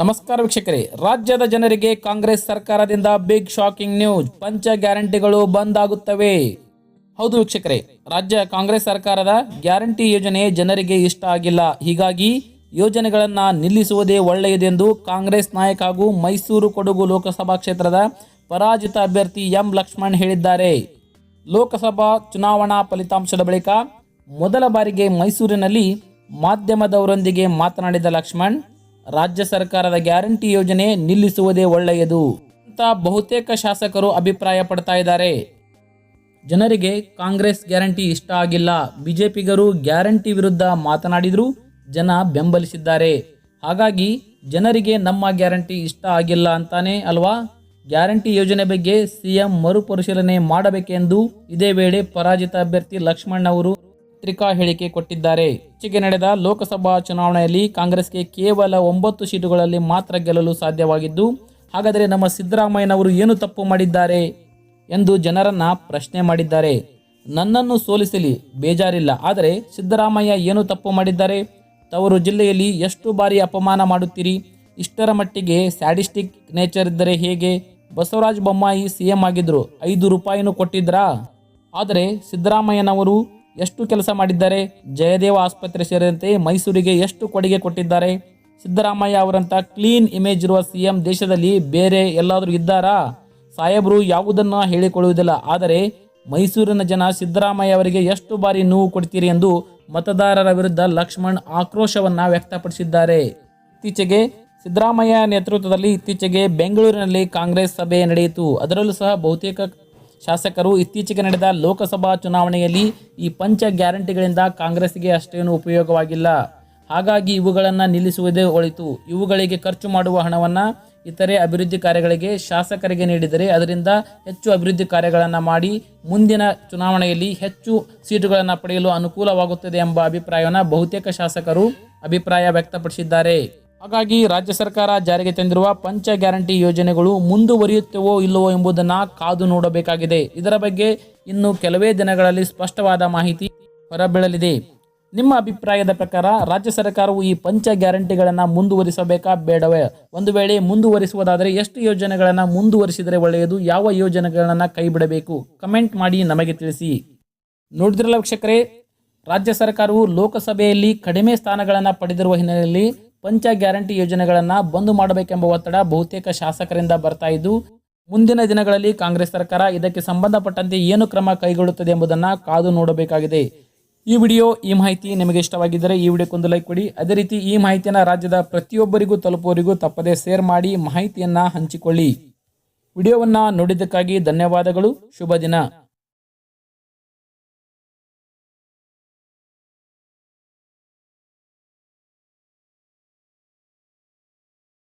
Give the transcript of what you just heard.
ನಮಸ್ಕಾರ ವೀಕ್ಷಕರೇ. ರಾಜ್ಯದ ಜನರಿಗೆ ಕಾಂಗ್ರೆಸ್ ಸರ್ಕಾರದಿಂದ ಬಿಗ್ ಶಾಕಿಂಗ್ ನ್ಯೂಸ್ ಪಂಚ ಗ್ಯಾರಂಟಿಗಳು ಬಂದ್ ಆಗುತ್ತವೆ ಹೌದು ವೀಕ್ಷಕರೇ, ರಾಜ್ಯ ಕಾಂಗ್ರೆಸ್ ಸರ್ಕಾರದ ಗ್ಯಾರಂಟಿ ಯೋಜನೆ ಜನರಿಗೆ ಇಷ್ಟ ಆಗಿಲ್ಲ. ಹೀಗಾಗಿ ಯೋಜನೆಗಳನ್ನು ನಿಲ್ಲಿಸುವುದೇ ಒಳ್ಳೆಯದೆಂದು ಕಾಂಗ್ರೆಸ್ ನಾಯಕ ಹಾಗೂ ಮೈಸೂರು ಕೊಡಗು ಲೋಕಸಭಾ ಕ್ಷೇತ್ರದ ಪರಾಜಿತ ಅಭ್ಯರ್ಥಿ ಎಂ ಲಕ್ಷ್ಮಣ್ ಹೇಳಿದ್ದಾರೆ. ಲೋಕಸಭಾ ಚುನಾವಣಾ ಫಲಿತಾಂಶದ ಬಳಿಕ ಮೊದಲ ಬಾರಿಗೆ ಮೈಸೂರಿನಲ್ಲಿ ಮಾಧ್ಯಮದವರೊಂದಿಗೆ ಮಾತನಾಡಿದ ಲಕ್ಷ್ಮಣ್ ರಾಜ್ಯ ಸರ್ಕಾರದ ಗ್ಯಾರಂಟಿ ಯೋಜನೆ ನಿಲ್ಲಿಸುವುದೇ ಒಳ್ಳೆಯದು ಅಂತ ಬಹುತೇಕ ಶಾಸಕರು ಅಭಿಪ್ರಾಯ ಪಡ್ತಾ ಇದ್ದಾರೆ. ಜನರಿಗೆ ಕಾಂಗ್ರೆಸ್ ಗ್ಯಾರಂಟಿ ಇಷ್ಟ ಆಗಿಲ್ಲ. ಬಿಜೆಪಿಗರು ಗ್ಯಾರಂಟಿ ವಿರುದ್ಧ ಮಾತನಾಡಿದ್ರು ಜನ ಬೆಂಬಲಿಸಿದ್ದಾರೆ. ಹಾಗಾಗಿ ಜನರಿಗೆ ನಮ್ಮ ಗ್ಯಾರಂಟಿ ಇಷ್ಟ ಆಗಿಲ್ಲ ಅಂತಾನೆ ಅಲ್ವಾ? ಗ್ಯಾರಂಟಿ ಯೋಜನೆ ಬಗ್ಗೆ ಸಿಎಂ ಮರುಪರಿಶೀಲನೆ ಮಾಡಬೇಕೆಂದು ಇದೇ ವೇಳೆ ಪರಾಜಿತ ಅಭ್ಯರ್ಥಿ ಲಕ್ಷ್ಮಣ್ ಅವರು ಪತ್ರಿಕಾ ಹೇಳಿಕೆ ಕೊಟ್ಟಿದ್ದಾರೆ. ಇತ್ತೀಚೆಗೆ ನಡೆದ ಲೋಕಸಭಾ ಚುನಾವಣೆಯಲ್ಲಿ ಕಾಂಗ್ರೆಸ್ಗೆ ಕೇವಲ ಒಂಬತ್ತು ಸೀಟುಗಳಲ್ಲಿ ಮಾತ್ರ ಗೆಲ್ಲಲು ಸಾಧ್ಯವಾಗಿದ್ದು, ಹಾಗಾದರೆ ನಮ್ಮ ಸಿದ್ದರಾಮಯ್ಯನವರು ಏನು ತಪ್ಪು ಮಾಡಿದ್ದಾರೆ ಎಂದು ಜನರನ್ನ ಪ್ರಶ್ನೆ ಮಾಡಿದ್ದಾರೆ. ನನ್ನನ್ನು ಸೋಲಿಸಲಿ, ಬೇಜಾರಿಲ್ಲ. ಆದರೆ ಸಿದ್ದರಾಮಯ್ಯ ಏನು ತಪ್ಪು ಮಾಡಿದ್ದಾರೆ? ತವರು ಜಿಲ್ಲೆಯಲ್ಲಿ ಎಷ್ಟು ಬಾರಿ ಅಪಮಾನ ಮಾಡುತ್ತೀರಿ? ಇಷ್ಟರ ಮಟ್ಟಿಗೆ ಸ್ಯಾಡಿಸ್ಟಿಕ್ ನೇಚರ್ ಇದ್ದರೆ ಹೇಗೆ? ಬಸವರಾಜ ಬೊಮ್ಮಾಯಿ ಸಿ ಎಂ ಆಗಿದ್ದರು ಐದು ರೂಪಾಯಿನೂ ಕೊಟ್ಟಿದ್ರಾ? ಆದರೆ ಸಿದ್ದರಾಮಯ್ಯನವರು ಎಷ್ಟು ಕೆಲಸ ಮಾಡಿದ್ದಾರೆ? ಜಯದೇವ ಆಸ್ಪತ್ರೆ ಸೇರಿದಂತೆ ಮೈಸೂರಿಗೆ ಎಷ್ಟು ಕೊಡುಗೆ ಕೊಟ್ಟಿದ್ದಾರೆ? ಸಿದ್ದರಾಮಯ್ಯ ಅವರಂತ ಕ್ಲೀನ್ ಇಮೇಜ್ ಇರುವ ಸಿಎಂ ದೇಶದಲ್ಲಿ ಬೇರೆ ಎಲ್ಲಾದರೂ ಇದ್ದಾರಾ? ಸಾಹೇಬರು, ಯಾವುದನ್ನು ಹೇಳಿಕೊಳ್ಳುವುದಿಲ್ಲ. ಆದರೆ ಮೈಸೂರಿನ ಜನ ಸಿದ್ದರಾಮಯ್ಯ ಅವರಿಗೆ ಎಷ್ಟು ಬಾರಿ ನೋವು ಕೊಡ್ತೀರಿ ಎಂದು ಮತದಾರರ ವಿರುದ್ಧ ಲಕ್ಷ್ಮಣ್ ಆಕ್ರೋಶವನ್ನು ವ್ಯಕ್ತಪಡಿಸಿದ್ದಾರೆ. ಇತ್ತೀಚೆಗೆ ಸಿದ್ದರಾಮಯ್ಯ ನೇತೃತ್ವದಲ್ಲಿ ಇತ್ತೀಚೆಗೆ ಬೆಂಗಳೂರಿನಲ್ಲಿ ಕಾಂಗ್ರೆಸ್ ಸಭೆ ನಡೆಯಿತು. ಅದರಲ್ಲೂ ಸಹ ಬಹುತೇಕ ಶಾಸಕರು ಇತ್ತೀಚೆಗೆ ನಡೆದ ಲೋಕಸಭಾ ಚುನಾವಣೆಯಲ್ಲಿ ಈ ಪಂಚ ಗ್ಯಾರಂಟಿಗಳಿಂದ ಕಾಂಗ್ರೆಸ್ಗೆ ಅಷ್ಟೇನು ಉಪಯೋಗವಾಗಿಲ್ಲ. ಹಾಗಾಗಿ ಇವುಗಳನ್ನು ನಿಲ್ಲಿಸುವುದೇ ಒಳಿತು. ಇವುಗಳಿಗೆ ಖರ್ಚು ಮಾಡುವ ಹಣವನ್ನು ಇತರೆ ಅಭಿವೃದ್ಧಿ ಕಾರ್ಯಗಳಿಗೆ ಶಾಸಕರಿಗೆ ನೀಡಿದರೆ ಅದರಿಂದ ಹೆಚ್ಚು ಅಭಿವೃದ್ಧಿ ಕಾರ್ಯಗಳನ್ನು ಮಾಡಿ ಮುಂದಿನ ಚುನಾವಣೆಯಲ್ಲಿ ಹೆಚ್ಚು ಸೀಟುಗಳನ್ನು ಪಡೆಯಲು ಅನುಕೂಲವಾಗುತ್ತದೆ ಎಂಬ ಅಭಿಪ್ರಾಯವನ್ನು ಬಹುತೇಕ ಶಾಸಕರು ಅಭಿಪ್ರಾಯ ವ್ಯಕ್ತಪಡಿಸಿದ್ದಾರೆ. ಹಾಗಾಗಿ ರಾಜ್ಯ ಸರ್ಕಾರ ಜಾರಿಗೆ ತಂದಿರುವ ಪಂಚ ಗ್ಯಾರಂಟಿ ಯೋಜನೆಗಳು ಮುಂದುವರಿಯುತ್ತವೋ ಇಲ್ಲವೋ ಎಂಬುದನ್ನು ಕಾದು ನೋಡಬೇಕಾಗಿದೆ. ಇದರ ಬಗ್ಗೆ ಇನ್ನು ಕೆಲವೇ ದಿನಗಳಲ್ಲಿ ಸ್ಪಷ್ಟವಾದ ಮಾಹಿತಿ ಹೊರಬೀಳಲಿದೆ. ನಿಮ್ಮ ಅಭಿಪ್ರಾಯದ ಪ್ರಕಾರ ರಾಜ್ಯ ಸರ್ಕಾರವು ಈ ಪಂಚ ಗ್ಯಾರಂಟಿಗಳನ್ನು ಮುಂದುವರಿಸಬೇಕಾ ಬೇಡವೇ? ಒಂದು ವೇಳೆ ಮುಂದುವರಿಸುವುದಾದರೆ ಎಷ್ಟು ಯೋಜನೆಗಳನ್ನು ಮುಂದುವರಿಸಿದರೆ ಒಳ್ಳೆಯದು? ಯಾವ ಯೋಜನೆಗಳನ್ನು ಕೈ ಬಿಡಬೇಕು ಕಮೆಂಟ್ ಮಾಡಿ ನಮಗೆ ತಿಳಿಸಿ. ನೋಡಿದ್ರಲ್ಲ ವೀಕ್ಷಕರೇ, ರಾಜ್ಯ ಸರ್ಕಾರವು ಲೋಕಸಭೆಯಲ್ಲಿ ಕಡಿಮೆ ಸ್ಥಾನಗಳನ್ನು ಪಡೆದಿರುವ ಹಿನ್ನೆಲೆಯಲ್ಲಿ ಪಂಚ ಗ್ಯಾರಂಟಿ ಯೋಜನೆಗಳನ್ನು ಬಂದ್ ಮಾಡಬೇಕೆಂಬ ಒತ್ತಡ ಬಹುತೇಕ ಶಾಸಕರಿಂದ ಬರ್ತಾ ಇದ್ದು, ಮುಂದಿನ ದಿನಗಳಲ್ಲಿ ಕಾಂಗ್ರೆಸ್ ಸರ್ಕಾರ ಇದಕ್ಕೆ ಸಂಬಂಧಪಟ್ಟಂತೆ ಏನು ಕ್ರಮ ಕೈಗೊಳ್ಳುತ್ತದೆ ಎಂಬುದನ್ನು ಕಾದು ನೋಡಬೇಕಾಗಿದೆ. ಈ ವಿಡಿಯೋ, ಈ ಮಾಹಿತಿ ನಿಮಗೆ ಇಷ್ಟವಾಗಿದ್ದರೆ ಈ ವಿಡಿಯೋಕ್ಕೊಂದು ಲೈಕ್ ಕೊಡಿ. ಅದೇ ರೀತಿ ಈ ಮಾಹಿತಿಯನ್ನ ರಾಜ್ಯದ ಪ್ರತಿಯೊಬ್ಬರಿಗೂ ತಲುಪುವವರಿಗೂ ತಪ್ಪದೇ ಶೇರ್ ಮಾಡಿ ಮಾಹಿತಿಯನ್ನು ಹಂಚಿಕೊಳ್ಳಿ. ವಿಡಿಯೋವನ್ನು ನೋಡಿದ್ದಕ್ಕಾಗಿ ಧನ್ಯವಾದಗಳು. ಶುಭ ದಿನ.